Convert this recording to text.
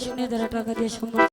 শুনে যারা টাকা দিয়ে সম্মান